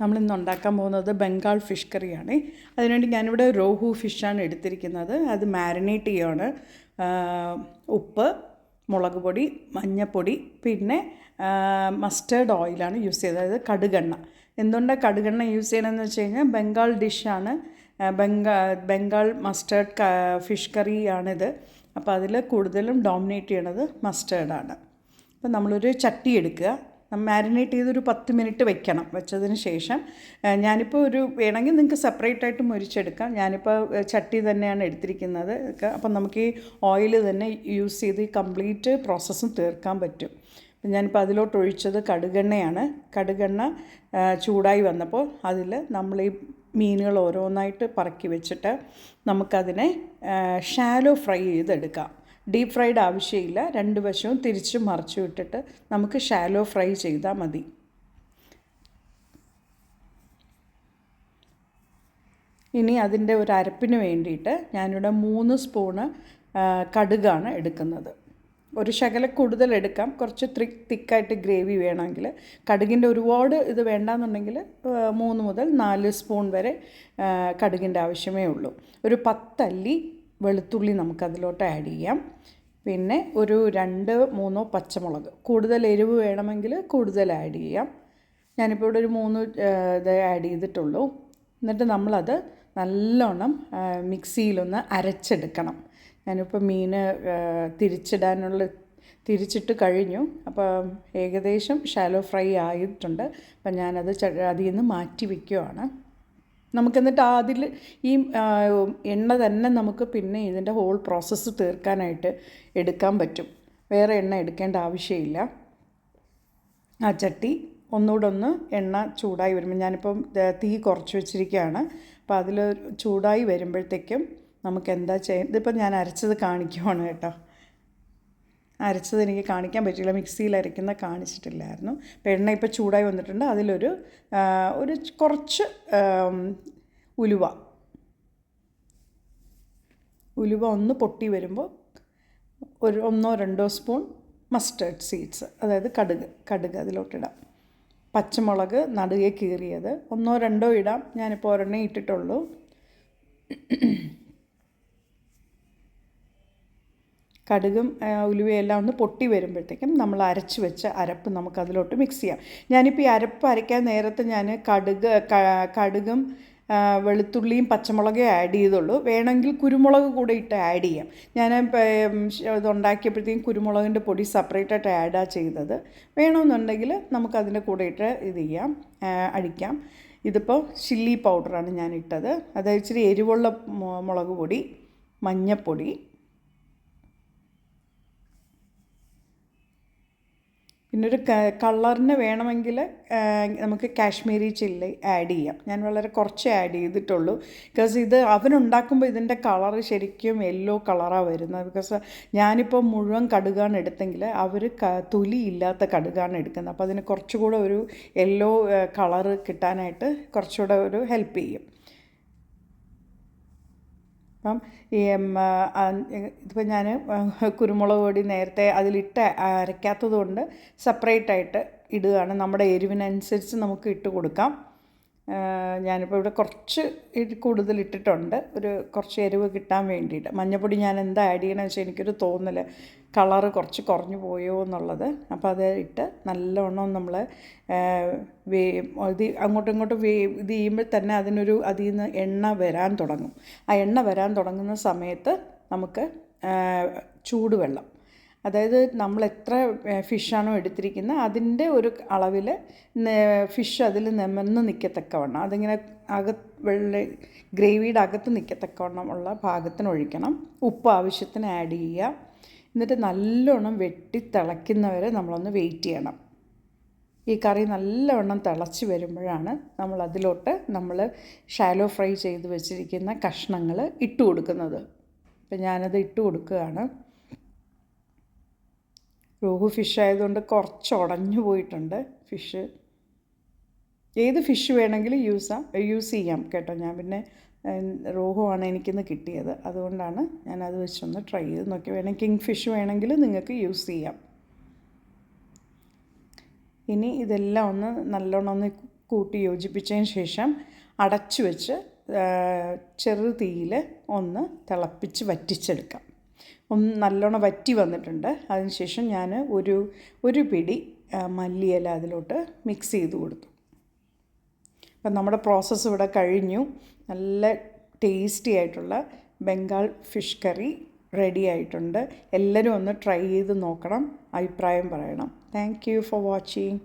നമ്മളിന്ന് ഉണ്ടാക്കാൻ പോകുന്നത് ബംഗാൾ ഫിഷ് കറിയാണ്. അതിനുവേണ്ടി ഞാനിവിടെ റോഹു ഫിഷാണ് എടുത്തിരിക്കുന്നത്. അത് മാരിനേറ്റ് ചെയ്യുകയാണ് ഉപ്പ് മുളക് പൊടി മഞ്ഞൾപ്പൊടി പിന്നെ മസ്റ്റേർഡ് ഓയിലാണ് യൂസ് ചെയ്തത് അതായത് കടുകെണ്ണ. എന്തുകൊണ്ടാണ് കടുകെണ്ണ യൂസ് ചെയ്യണമെന്ന് വെച്ച് കഴിഞ്ഞാൽ ബംഗാൾ ഡിഷാണ്. ബംഗാ ബംഗാൾ മസ്റ്റേർഡ് ഫിഷ് കറിയാണിത്. അപ്പോൾ അതിൽ കൂടുതലും ഡോമിനേറ്റ് ചെയ്യണത് മസ്റ്റേർഡാണ്. അപ്പോൾ നമ്മളൊരു ചട്ടി എടുക്കുക. മാരിനേറ്റ് ചെയ്തൊരു പത്ത് മിനിറ്റ് വെക്കണം. വെച്ചതിന് ശേഷം ഞാനിപ്പോൾ ഒരു വേണമെങ്കിൽ നിങ്ങൾക്ക് സെപ്പറേറ്റ് ആയിട്ട് മുരിച്ചെടുക്കാം. ഞാനിപ്പോൾ ചട്ടി തന്നെയാണ് എടുത്തിരിക്കുന്നത്. അപ്പം നമുക്ക് ഈ ഓയിൽ തന്നെ യൂസ് ചെയ്ത് ഈ കംപ്ലീറ്റ് പ്രോസസ്സും തീർക്കാൻ പറ്റും. ഞാനിപ്പോൾ അതിലോട്ട് ഒഴിച്ചത് കടുകെണ്ണയാണ്. കടുകെണ്ണ ചൂടായി വന്നപ്പോൾ അതിൽ നമ്മൾ ഈ മീനുകൾ ഓരോന്നായിട്ട് പറക്കി വെച്ചിട്ട് നമുക്കതിനെ ഷാലോ ഫ്രൈ ചെയ്തെടുക്കാം. ഡീപ്പ് ഫ്രൈഡ് ആവശ്യമില്ല. രണ്ട് വശവും തിരിച്ച് മറിച്ചു വിട്ടിട്ട് നമുക്ക് ഷാലോ ഫ്രൈ ചെയ്താൽ മതി. ഇനി അതിന്റെ ഒരു അരപ്പിന് വേണ്ടിയിട്ട് ഞാനിവിടെ മൂന്ന് സ്പൂണ് കടുകാണ് എടുക്കുന്നത്. ഒരു ശകല കൂടുതൽ എടുക്കാം. കുറച്ച് ത്രി തിക്കായിട്ട് ഗ്രേവി വേണമെങ്കിൽ. കടുകിന്റെ ഒരുപാട് ഇത് വേണ്ടാന്നുണ്ടെങ്കിൽ മൂന്ന് മുതൽ നാല് സ്പൂൺ വരെ കടുകിന്റെ ആവശ്യമേ ഉള്ളൂ. ഒരു പത്തല്ലി വെളുത്തുള്ളി നമുക്കതിലോട്ട് ആഡ് ചെയ്യാം. പിന്നെ ഒരു രണ്ട് മൂന്നോ പച്ചമുളക്. കൂടുതൽ എരിവ് വേണമെങ്കിൽ കൂടുതൽ ആഡ് ചെയ്യാം. ഞാനിപ്പോൾ ഇവിടെ ഒരു മൂന്ന് ഇത് ആഡ് ചെയ്തിട്ടുള്ളൂ. എന്നിട്ട് നമ്മളത് നല്ലോണം മിക്സിയിലൊന്ന് അരച്ചെടുക്കണം. ഞാനിപ്പോൾ മീൻ തിരിച്ചിടാനുള്ള തിരിച്ചിട്ട് കഴിഞ്ഞു. അപ്പോൾ ഏകദേശം ഷാലോ ഫ്രൈ ആയിട്ടുണ്ട്. അപ്പം ഞാനത് അതിൽ നിന്ന് മാറ്റി വയ്ക്കുവാണ് നമുക്കെന്നിട്ട് അതിൽ ഈ എണ്ണ തന്നെ നമുക്ക് പിന്നെ ഇതിന്റെ ഹോൾ പ്രോസസ്സ് തീർക്കാനായിട്ട് എടുക്കാൻ പറ്റും. വേറെ എണ്ണ എടുക്കേണ്ട ആവശ്യമില്ല. ആ ചട്ടി ഒന്നുകൂടെ ഒന്ന് എണ്ണ ചൂടായി വരുമ്പോൾ ഞാനിപ്പം തീ കുറച്ച് വെച്ചിരിക്കുകയാണ്. അപ്പോൾ അതിൽ ചൂടായി വരുമ്പോഴത്തേക്കും നമുക്ക് എന്താ ചെയ്യുക ഇതിപ്പോൾ ഞാൻ അരച്ചത് കാണിക്കുവാണ് കേട്ടോ. അരച്ചത് എനിക്ക് കാണിക്കാൻ പറ്റില്ല മിക്സിയിൽ അരയ്ക്കുന്ന കാണിച്ചിട്ടില്ലായിരുന്നു. അപ്പോൾ എണ്ണ ഇപ്പോൾ ചൂടായി വന്നിട്ടുണ്ട്. അതിലൊരു ഒരു കുറച്ച് ഉലുവ. ഉലുവ ഒന്ന് പൊട്ടി വരുമ്പോൾ ഒരു ഒന്നോ രണ്ടോ സ്പൂൺ മസ്റ്റേർഡ് സീഡ്സ് അതായത് കടുക് കടുക് അതിലോട്ടിടാം. പച്ചമുളക് നടുകെ കീറിയത്. ഒന്നോ രണ്ടോ ഇടാം. ഞാനിപ്പോൾ ഒരെണ്ണേ ഇട്ടിട്ടുള്ളൂ. കടുകും ഉലുവയെല്ലാം ഒന്ന് പൊട്ടി വരുമ്പോഴത്തേക്കും നമ്മൾ അരച്ച് വെച്ച അരപ്പ് നമുക്ക് അതിലോട്ട് മിക്സ് ചെയ്യാം. ഞാനിപ്പോൾ ഈ അരപ്പ് അരയ്ക്കാൻ നേരത്തെ ഞാൻ കടുക് കടുകും വെളുത്തുള്ളിയും പച്ചമുളകേ ആഡ് ചെയ്തുള്ളൂ. വേണമെങ്കിൽ കുരുമുളക് കൂടെ ഇട്ട് ആഡ് ചെയ്യാം. ഞാൻ ഇത് ഉണ്ടാക്കിയപ്പോഴത്തേക്കും കുരുമുളകിന്റെ പൊടി സെപ്പറേറ്റ് ആയിട്ട് ആഡാണ് ചെയ്തത്. വേണമെന്നുണ്ടെങ്കിൽ നമുക്കതിന്റെ കൂടെ ഇട്ട് ഇത് ചെയ്യാം അടിക്കാം. ഇതിപ്പോൾ ചില്ലി പൗഡറാണ് ഞാൻ ഇട്ടത് അതായത് ഇച്ചിരി എരിവുള്ള മുളക് പൊടി മഞ്ഞൾപ്പൊടി പിന്നെ ഒരു കളറിന് വേണമെങ്കിൽ നമുക്ക് കാശ്മീരി ചില്ലി ആഡ് ചെയ്യാം. ഞാൻ വളരെ കുറച്ച് ആഡ് ചെയ്തിട്ടുള്ളൂ. ബിക്കോസ് ഇത് അവനുണ്ടാക്കുമ്പോൾ ഇതിന്റെ കളർ ശരിക്കും യെല്ലോ കളറാണ് വരുന്നത്. ബിക്കോസ് ഞാനിപ്പോൾ മുഴുവൻ കടുകാണ് എടുത്തെങ്കിൽ അവർ തൊലി ഇല്ലാത്ത കടുകാണ് എടുക്കുന്നത്. അപ്പോൾ അതിന് കുറച്ചുകൂടെ ഒരു യെല്ലോ കളറ് കിട്ടാനായിട്ട് കുറച്ചുകൂടെ ഒരു ഹെൽപ്പ് ചെയ്യും. അപ്പം ഈ ഇതിപ്പോൾ ഞാൻ കുരുമുളക് പൊടി നേരത്തെ അതിലിട്ട് അരയ്ക്കാത്തത് കൊണ്ട് സെപ്പറേറ്റ് ആയിട്ട് ഇടുകയാണ്. നമ്മുടെ എരിവിനനുസരിച്ച് നമുക്ക് ഇട്ട് കൊടുക്കാം. ഞാനിപ്പോൾ ഇവിടെ കുറച്ച് കൂടുതൽ ഇട്ടിട്ടുണ്ട്. ഒരു കുറച്ച് എരിവ് കിട്ടാൻ വേണ്ടിയിട്ട്. മഞ്ഞപ്പൊടി ഞാൻ എന്താ ആഡ് ചെയ്യണമെന്ന് വെച്ചാൽ എനിക്കൊരു തോന്നൽ കളറ് കുറച്ച് കുറഞ്ഞു പോയോ എന്നുള്ളത്. അപ്പോൾ അത് ഇട്ട് നല്ലവണ്ണം നമ്മൾ വേ ഇത് അങ്ങോട്ടും ഇങ്ങോട്ടും വേ ഇത് ചെയ്യുമ്പോൾ തന്നെ അതിനൊരു അതിൽ നിന്ന് എണ്ണ വരാൻ തുടങ്ങും. ആ എണ്ണ വരാൻ തുടങ്ങുന്ന സമയത്ത് നമുക്ക് ചൂടുവെള്ളം അതായത് നമ്മൾ എത്ര ഫിഷാണോ എടുത്തിരിക്കുന്നത് അതിന്റെ ഒരു അളവിൽ ഫിഷ് അതിൽ നിമന്ന് നിൽക്കത്തക്കവണ്ണം അതിങ്ങനെ അക വെള്ള ഗ്രേവിയുടെ അകത്ത് നിൽക്കത്തക്കവണ്ണം ഉള്ള ഭാഗത്തിന് ഒഴിക്കണം. ഉപ്പ് ആവശ്യത്തിന് ആഡ് ചെയ്യുക. എന്നിട്ട് നല്ലോണം വെട്ടി തിളയ്ക്കുന്നവരെ നമ്മളൊന്ന് വെയിറ്റ് ചെയ്യണം. ഈ കറി നല്ലവണ്ണം തിളച്ച് വരുമ്പോഴാണ് നമ്മൾ അതിലോട്ട് നമ്മൾ ഷാലോ ഫ്രൈ ചെയ്ത് വെച്ചിരിക്കുന്ന കഷ്ണങ്ങൾ ഇട്ട് കൊടുക്കുന്നത്. അപ്പം ഞാനത് ഇട്ട് കൊടുക്കുകയാണ്. രോഹു ഫിഷ് ആയതുകൊണ്ട് കുറച്ച് ഉടഞ്ഞു പോയിട്ടുണ്ട് ഫിഷ് ഏത് ഫിഷ് വേണമെങ്കിലും യൂസ് യൂസ് ചെയ്യാം കേട്ടോ ഞാൻ. പിന്നെ റോഹു ആണ് എനിക്കിന്ന് കിട്ടിയത്. അതുകൊണ്ടാണ് ഞാൻ അത് വെച്ചൊന്ന് ട്രൈ ചെയ്ത് നോക്കി വേണമെങ്കിൽ കിങ് ഫിഷ് വേണമെങ്കിൽ നിങ്ങൾക്ക് യൂസ് ചെയ്യാം. ഇനി ഇതെല്ലാം ഒന്ന് നല്ലോണം ഒന്ന് കൂട്ടി യോജിപ്പിച്ചതിന് ശേഷം അടച്ചു വെച്ച് ചെറു തീയിൽ ഒന്ന് തിളപ്പിച്ച് വറ്റിച്ചെടുക്കാം. ഒന്ന് നല്ലോണം വറ്റി വന്നിട്ടുണ്ട്. അതിനുശേഷം ഞാൻ ഒരു ഒരു പിടി മല്ലിയല അതിലോട്ട് മിക്സ് ചെയ്ത് കൊടുത്തു. അപ്പം നമ്മുടെ പ്രോസസ്സ് ഇവിടെ കഴിഞ്ഞു. നല്ല ടേസ്റ്റി ആയിട്ടുള്ള ബംഗാൾ ഫിഷ് കറി റെഡി ആയിട്ടുണ്ട്. എല്ലാവരും ഒന്ന് ട്രൈ ചെയ്ത് നോക്കണം. അഭിപ്രായം പറയണം. Thank you for watching